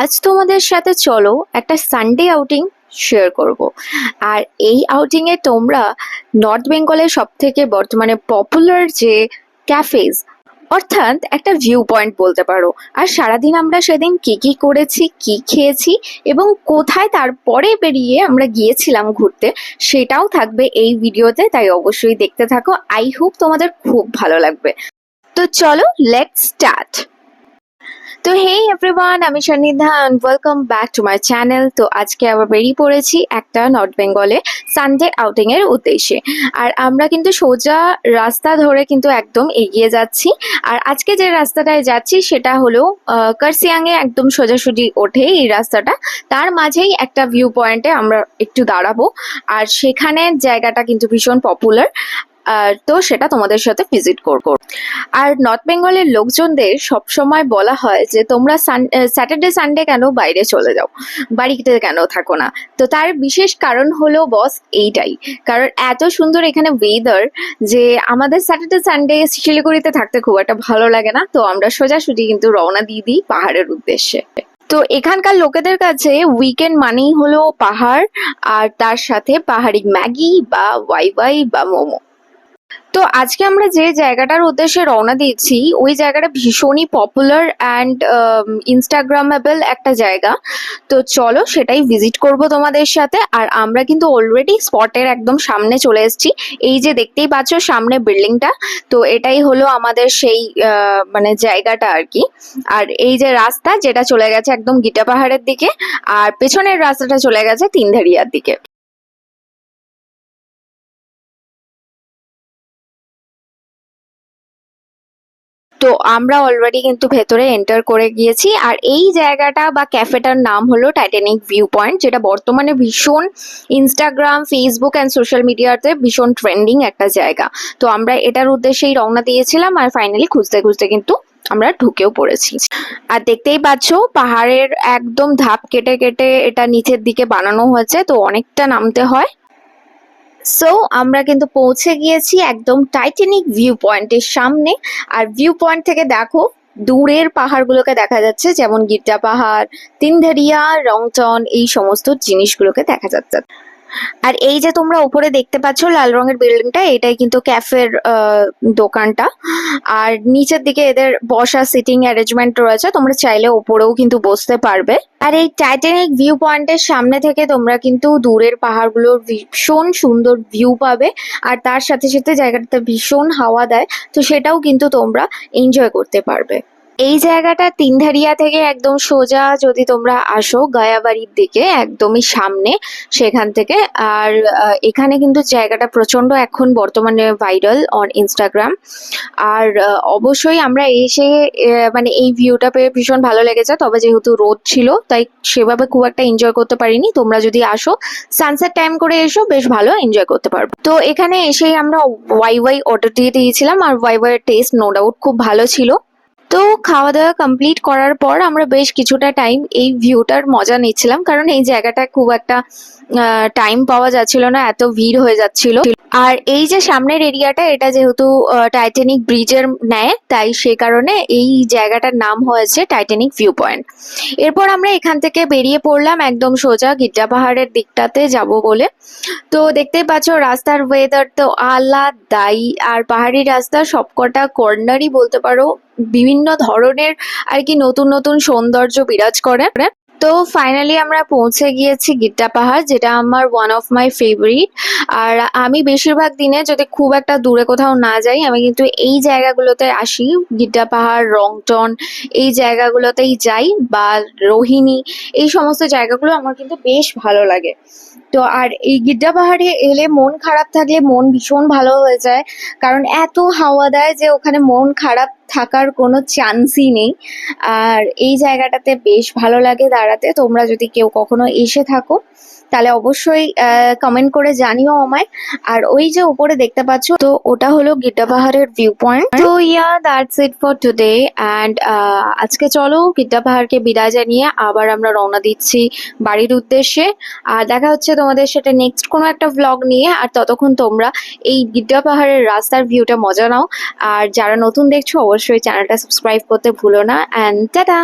আজ তোমাদের সাথে চলো একটা সানডে আউটিং শেয়ার করব। আর এই আউটিংয়ে তোমরা নর্থ বেঙ্গলের সব থেকে বর্তমানে পপুলার যে ক্যাফেজ অর্থাৎ একটা ভিউ পয়েন্ট বলতে পারো। আর সারাদিন আমরা সেদিন কি কি করেছি, কি খেয়েছি এবং কোথায় তারপরে বেরিয়ে আমরা গিয়েছিলাম ঘুরতে, সেটাও থাকবে এই ভিডিওতে, তাই অবশ্যই দেখতে থাকো। আই হোপ তোমাদের খুব ভালো লাগবে। তো চলো লেটস স্টার্ট তো হেই এভরিওয়ান আমি Sannidha and welcome back to my channel তো আজকে আবার বেরিয়ে পড়েছি একটা নর্থ বেঙ্গলে সানডে আউটিং এর উদ্দেশ্যে। আর আমরা কিন্তু সোজা রাস্তা ধরে কিন্তু একদম এগিয়ে যাচ্ছি। আর আজকে যে রাস্তাটায় যাচ্ছি সেটা হলো কার্সিয়াংয়ে একদম সোজাসুজি ওঠে এই রাস্তাটা। তার মাঝেই একটা ভিউ পয়েন্টে আমরা একটু দাঁড়াবো। আর সেখানে জায়গাটা কিন্তু ভীষণ পপুলার তো সেটা তোমাদের সাথে ভিজিট করব। আর নর্থ বেঙ্গলের লোকজনদের সবসময় বলা হয় যে, তোমরা স্যাটারডে সানডে কেন বাইরে চলে যাও? বাড়িতে কেন থাকো না? তো তার বিশেষ কারণ হলো বস এইটাই। কারণ এত সুন্দর এখানে ওয়েদার যে, আমাদের স্যাটারডে সানডে শিলিগুড়িতে থাকতে খুব একটা ভালো লাগে না। তো আমরা সোজাসুজি কিন্তু রওনা দিয়ে দিই পাহাড়ের উদ্দেশ্যে। তো এখানকার লোকেদের কাছে উইকেন্ড মানেই হলো পাহাড়, আর তার সাথে পাহাড়ি ম্যাগি বা ওয়াইওয়াই বা মোমো। তো আজকে আমরা যে জায়গাটার উদ্দেশ্যে রওনা দিচ্ছি ওই জায়গাটা ভীষণই পপুলার অ্যান্ড ইনস্টাগ্রামেবল একটা জায়গা। তো চলো সেটাই ভিজিট করব তোমাদের সাথে। আর আমরা কিন্তু অলরেডি স্পটের একদম সামনে চলে এসেছি। এই যে দেখতেই পাচ্ছ সামনে বিল্ডিংটা, তো এটাই হলো আমাদের সেই মানে জায়গাটা আর কি। আর এই যে রাস্তা, যেটা চলে গেছে একদম গিটা পাহাড়ের দিকে, আর পেছনের রাস্তাটা চলে গেছে তিনধারিয়ার দিকে। তো আমরা অলরেডি কিন্তু ভেতরে এন্টার করে গিয়েছি। আর এই জায়গাটা বা ক্যাফেটার নাম হলো টাইটানিক ভিউ পয়েন্ট যেটা বর্তমানে ভীষণ ইনস্টাগ্রাম ফেসবুক অ্যান্ড সোশ্যাল মিডিয়াতে ভীষণ ট্রেন্ডিং একটা জায়গা। তো আমরা এটার উদ্দেশ্যেই রওনা দিয়েছিলাম আর ফাইনালি খুঁজতে খুঁজতে কিন্তু আমরা ঢুকেও পড়েছি। আর দেখতেই পাচ্ছ, পাহাড়ের একদম ধাপ কেটে কেটে এটা নিচের দিকে বানানো হয়েছে, তো অনেকটা নামতে হয়। সো আমরা কিন্তু পৌঁছে গিয়েছি একদম টাইটানিক ভিউ পয়েন্টের সামনে। আর ভিউ পয়েন্ট থেকে দেখো, দূরের পাহাড়গুলোকে দেখা যাচ্ছে, যেমন গিরটা পাহাড়, তিনধারিয়া রংটন এই সমস্ত জিনিসগুলোকে দেখা যাচ্ছে। আর এই যে তোমরা উপরে দেখতে পাচ্ছ লাল রঙের বিল্ডিংটা, এটাই কিন্তু ক্যাফের দোকানটা। আর নিচের দিকে এদের বসা সিটিং অ্যারেঞ্জমেন্ট রয়েছে, তোমরা চাইলে ওপরেও কিন্তু বসতে পারবে। আর এই টাইটানিক ভিউ পয়েন্টের সামনে থেকে তোমরা কিন্তু দূরের পাহাড়গুলোর ভীষণ সুন্দর ভিউ পাবে। আর তার সাথে সাথে জায়গাটাতে ভীষণ হাওয়া দেয়, তো সেটাও কিন্তু তোমরা এনজয় করতে পারবে। এই জায়গাটা তিনধারিয়া থেকে একদম সোজা যদি তোমরা আসো গায়াবাড়ির দিকে, একদমই সামনে সেখান থেকে। আর এখানে কিন্তু জায়গাটা প্রচণ্ড এখন বর্তমানে ভাইরাল অন ইনস্টাগ্রাম আর অবশ্যই আমরা এসে মানে এই ভিউটা পেয়ে ভীষণ ভালো লেগেছে। তবে যেহেতু রোদ ছিল, তাই সেভাবে খুব একটা এনজয় করতে পারিনি। তোমরা যদি আসো সানসেট টাইম করে এসো, বেশ ভালো এনজয় করতে পারবে। তো এখানে এসেই আমরা ওয়াই ওয়াই অর্ডার দিয়ে দিয়েছিলাম। আর Wai Wai taste no doubt খুব ভালো ছিল। তো খাওয়া দাওয়া কমপ্লিট করার পর আমরা বেশ কিছুটা টাইম এই ভিউটার মজা নিচ্ছিলাম। কারণ এই জায়গাটা খুব একটা টাইম পাওয়া যাচ্ছিল না, এত ভিড় হয়ে যাচ্ছিল। আর এই যে সামনের এরিয়াটা এটা যেহেতু টাইটানিক ব্রিজের ন্যায়, তাই সে কারণে এই জায়গাটার নাম হয়েছে টাইটানিক ভিউ পয়েন্ট এরপর আমরা এখান থেকে বেরিয়ে পড়লাম একদম সোজা গির্জা পাহাড়ের দিকটাতে যাব বলে। তো দেখতেই পাচ্ছ, রাস্তার ওয়েদার তো আলাদাই। আর পাহাড়ি রাস্তা সবকটা কর্নারই বলতে পারো বিভিন্ন ধরনের আর কি নতুন নতুন সৌন্দর্য বিরাজ করে। তো ফাইনালি আমরা পৌঁছে গিয়েছি গিট্টা পাহাড়, যেটা আমার ওয়ান অফ মাই ফেভারিট আর আমি বেশিরভাগ দিনে যদি খুব একটা দূরে কোথাও না যাই, আমি কিন্তু এই জায়গাগুলোতে আসি গিট্টা পাহাড়, রংটন, এই জায়গাগুলোতেই যাই বা রোহিণী, এই সমস্ত জায়গাগুলো আমার কিন্তু বেশ ভালো লাগে। তো আর এই গিড্ডা পাহাড়ে এলে মন খারাপ থাকলে মন ভীষণ ভালো হয়ে যায়, কারণ এত হাওয়া দেয় যে ওখানে মন খারাপ থাকার কোনো চান্সই নেই। আর এই জায়গাটাতে বেশ ভালো লাগে দাঁড়াতে। তোমরা যদি কেউ কখনো এসে থাকো তাহলে অবশ্যই কমেন্ট করে জানিও আমায়। আর ওই যে উপরে দেখতে পাচ্ছ, তো ওটা হলো গিড্ডা পাহাড়ের ভিউ পয়েন্ট তো yeah that's it for today and আজকে চলো গিড্ডা পাহাড়কে বিদায় জানিয়ে আবার আমরা রওনা দিচ্ছি বাড়ির উদ্দেশ্যে। আর দেখা হচ্ছে তোমাদের সেটা নেক্সট কোনো একটা ভ্লগ নিয়ে। আর ততক্ষণ তোমরা এই গিড্ডা পাহাড়ের রাস্তার ভিউটা মজা নাও। আর যারা নতুন দেখছ, অবশ্যই চ্যানেলটা সাবস্ক্রাইব করতে ভুলো না। And tata